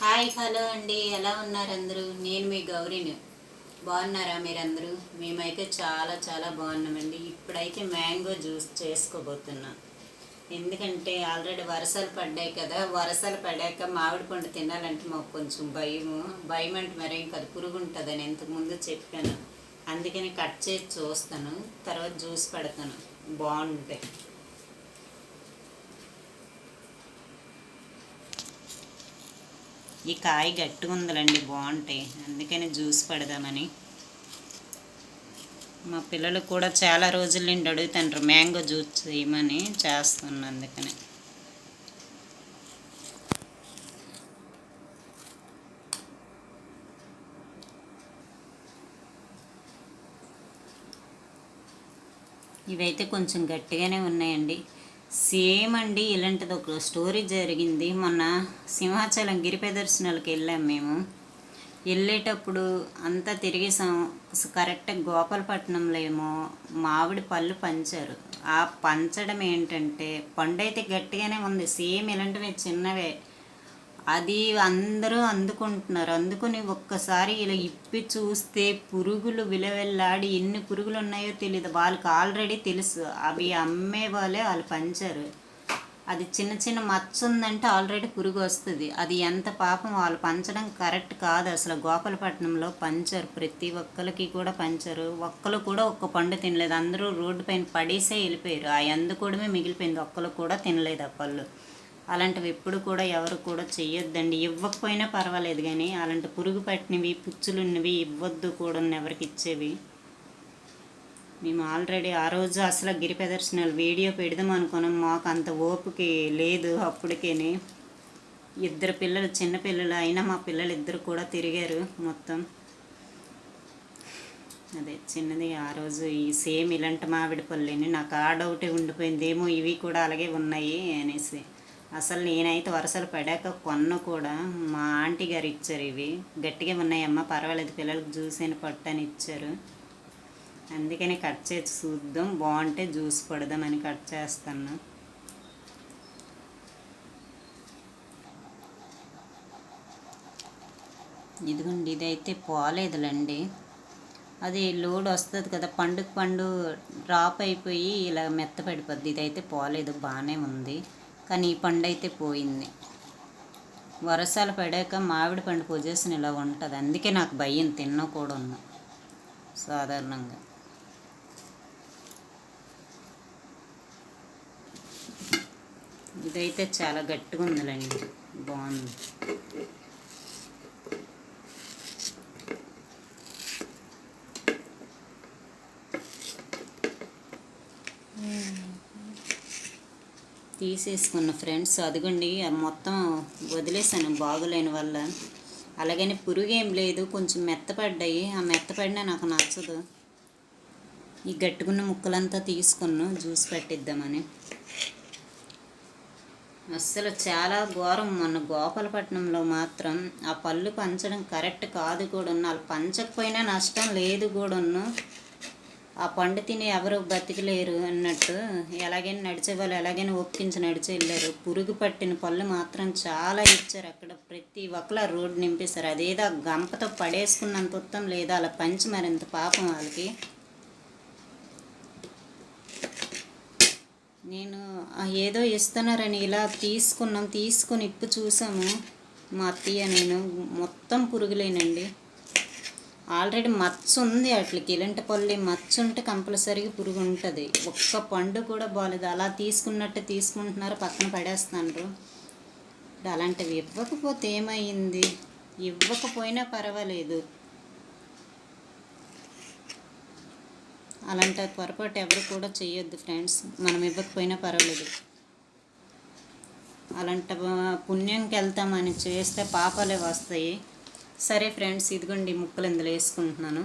Hi hello అండి. ఎలా ఉన్నారు అందరూ? నేను మీ గౌరీని. బాగున్నారా మీరందరూ? మేమైతే చాలా చాలా బాగున్నామండి. ఇప్పుడైతే మ్యాంగో జ్యూస్ చేసుకోబోతున్నాం. ఎందుకంటే ఆల్రెడీ వర్షాలు పడ్డాయి కదా. వర్షాలు పడ్డాక మామిడి పండు తినాలంటే మాకు కొంచెం భయము. భయం అంటే మరి ఇంకా అది పురుగు ఉంటుందని ఇంతకుముందు చెప్పాను. అందుకని కట్ చేసి చూస్తాను. తర్వాత జ్యూస్ పెడతాను. బాగుంటాయి. ఈ కాయ గట్టిగా ఉందిలండి బాగుంటాయి అందుకని జ్యూస్ పెడదామని. మా పిల్లలు కూడా చాలా రోజుల నుండి అడుగుతుంటారు మ్యాంగో జ్యూస్ చేయమని చేస్తున్నాను అందుకని. ఇవైతే కొంచెం గట్టిగానే ఉన్నాయండి. సేమ్ అండి ఇలాంటిది ఒక స్టోరీ జరిగింది. మొన్న సింహాచలం గిరి ప్రదర్శనలకు వెళ్ళాం మేము. వెళ్ళేటప్పుడు అంతా తిరిగేసాం. కరెక్ట్గా గోపాలపట్నంలో ఏమో మామిడి పళ్ళు పంచారు. ఆ పంచడం ఏంటంటే పండు అయితే గట్టిగానే ఉంది. సేమ్ ఇలాంటివి చిన్నవే. అది అందరూ అందుకుంటున్నారు. అందుకుని ఒక్కసారి ఇలా ఇప్పి చూస్తే పురుగులు విలవెల్లాడి ఎన్ని పురుగులు ఉన్నాయో తెలియదు వాళ్ళకి ఆల్రెడీ తెలుసు. అవి అమ్మే వాళ్ళే వాళ్ళు పంచారు. అది చిన్న చిన్న మచ్చ ఉందంటే ఆల్రెడీ పురుగు వస్తుంది. అది ఎంత పాపం వాళ్ళు పంచడం కరెక్ట్ కాదు. అసలు గోపాలపట్నంలో పంచారు. ప్రతి ఒక్కరికి కూడా పంచారు. ఒక్కరు కూడా ఒక్క పండు తినలేదు. అందరూ రోడ్డు పైన పడేసే వెళ్ళిపోయారు. ఆ ఎందు కూడా మిగిలిపోయింది. ఒక్కరు కూడా తినలేదు ఆ పళ్ళు. అలాంటివి ఎప్పుడు కూడా ఎవరు కూడా చెయ్యొద్దండి. ఇవ్వకపోయినా పర్వాలేదు కానీ అలాంటి పురుగు పట్టినవి పుచ్చులున్నవి ఇవ్వద్దు కూడా ఎవరికి ఇచ్చేవి. మేము ఆల్రెడీ ఆ రోజు అసలు గిరి ప్రదర్శనలు వీడియో పెడదాం అనుకున్నాం. మాకు అంత ఓపిక లేదు అప్పటికేనే. ఇద్దరు పిల్లలు చిన్న పిల్లలు అయినా మా పిల్లలు ఇద్దరు కూడా తిరిగారు మొత్తం. అదే చిన్నది ఆ రోజు ఈ సేమ్ ఇలాంటి మామిడి పళ్ళని. నాకు ఆ డౌటే ఉండిపోయింది. ఏమో ఇవి కూడా అలాగే ఉన్నాయి అనేసి. అసలు నేనైతే వరుసలు పడాక కొన్న కూడా మా ఆంటీ గారు ఇచ్చారు ఇవి. గట్టిగా ఉన్నాయమ్మా పర్వాలేదు పిల్లలకు జ్యూస్ అని పట్టని అని ఇచ్చారు. అందుకని కట్ చేసి చూద్దాం బాగుంటే జ్యూస్ పడదామని కట్ చేస్తాను. ఇదిగోండి ఇదైతే పోలేదులండి. అది లోడ్ వస్తుంది కదా పండుగ పండు డ్రాప్ అయిపోయి ఇలా మెత్తపడిపోద్ది. ఇదైతే పోలేదు బాగానే ఉంది. కానీ ఈ పండు అయితే పోయింది. వర్షాలు పడాక మామిడి పండు పొజిషన్ ఇలా ఉంటుంది. అందుకే నాకు భయం తిన్న కూడా సాధారణంగా. ఇదైతే చాలా గట్టిగా ఉందిలేండి. బాగుంది. తీసేసుకున్న ఫ్రెండ్స్ అదిగోండి మొత్తం వదిలేసాను బాగులేని వల్ల. అలాగని పురుగు ఏం లేదు కొంచెం మెత్తపడ్డాయి. ఆ మెత్తపడినా నాకు నచ్చదు. ఈ గట్టుకున్న ముక్కలంతా తీసుకున్నాను జ్యూస్ పెట్టిద్దామని. అస్సలు చాలా ఘోరం మొన్న గోపాలపట్నంలో మాత్రం. ఆ పళ్ళు పంచడం కరెక్ట్ కాదు కూడా వాళ్ళు పంచకపోయినా నష్టం లేదు కూడాను. ఆ పండు తిని ఎవరు బతికలేరు అన్నట్టు ఎలాగైనా నడిచే వాళ్ళు ఎలాగైనా ఒప్పించి నడిచి వెళ్ళారు. పురుగు పట్టిన పళ్ళు మాత్రం చాలా ఇచ్చారు అక్కడ. ప్రతి ఒక్కరు రోడ్డు నింపేశారు. అదేదో గంపతో పడేసుకున్నంత ఉత్తం లేదా. అలా పంచి మరింత పాపం వాళ్ళకి. నేను ఏదో ఇస్తున్నారని ఇలా తీసుకున్నాం తీసుకుని ఇప్పు చూసాము. మా అత్తయ్య నేను మొత్తం పురుగులేనండి. ఆల్రెడీ మచ్చ ఉంది వాటికి ఇలాంటి పళ్ళు మచ్చ ఉంటే కంపల్సరీగా పురుగు ఉంటుంది. ఒక్క పండు కూడా బాగాలేదు అలా తీసుకున్నట్టు తీసుకుంటున్నారు పక్కన పడేస్తున్నారు. ఇప్పుడు అలాంటివి ఇవ్వకపోతే ఏమైంది? ఇవ్వకపోయినా పర్వాలేదు. అలాంటి పొరపాటు ఎవరు కూడా చేయొద్దు ఫ్రెండ్స్. మనం ఇవ్వకపోయినా పర్వాలేదు. అలాంటి పుణ్యంకి వెళ్తామని చేస్తే పాపాలే వస్తాయి. సరే ఫ్రెండ్స్ ఇదిగోండి ముక్కలు ఇందులో వేసుకుంటున్నాను.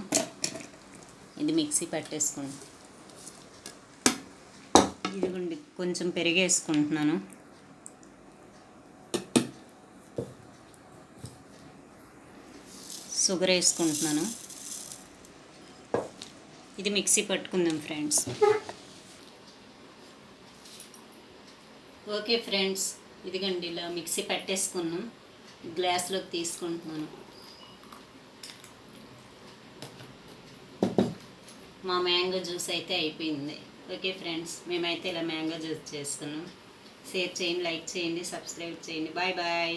ఇది మిక్సీ పట్టేసుకోండి ఇదిగోండి కొంచెం పెరిగేసుకుంటున్నాను. షుగర్ వేసుకుంటున్నాను. ఇది మిక్సీ పట్టుకుందాం ఫ్రెండ్స్. ఓకే ఫ్రెండ్స్ ఇదిగండి ఇలా మిక్సీ పట్టేసుకున్నాం. గ్లాస్లోకి తీసుకుంటున్నాను. మా మ్యాంగో జ్యూస్ అయితే అయిపోయింది. ఓకే ఫ్రెండ్స్ మేమైతే ఇలా మ్యాంగో జ్యూస్ చేసుకున్నాం. షేర్ చేయండి లైక్ చేయండి సబ్స్క్రైబ్ చేయండి. Bye bye.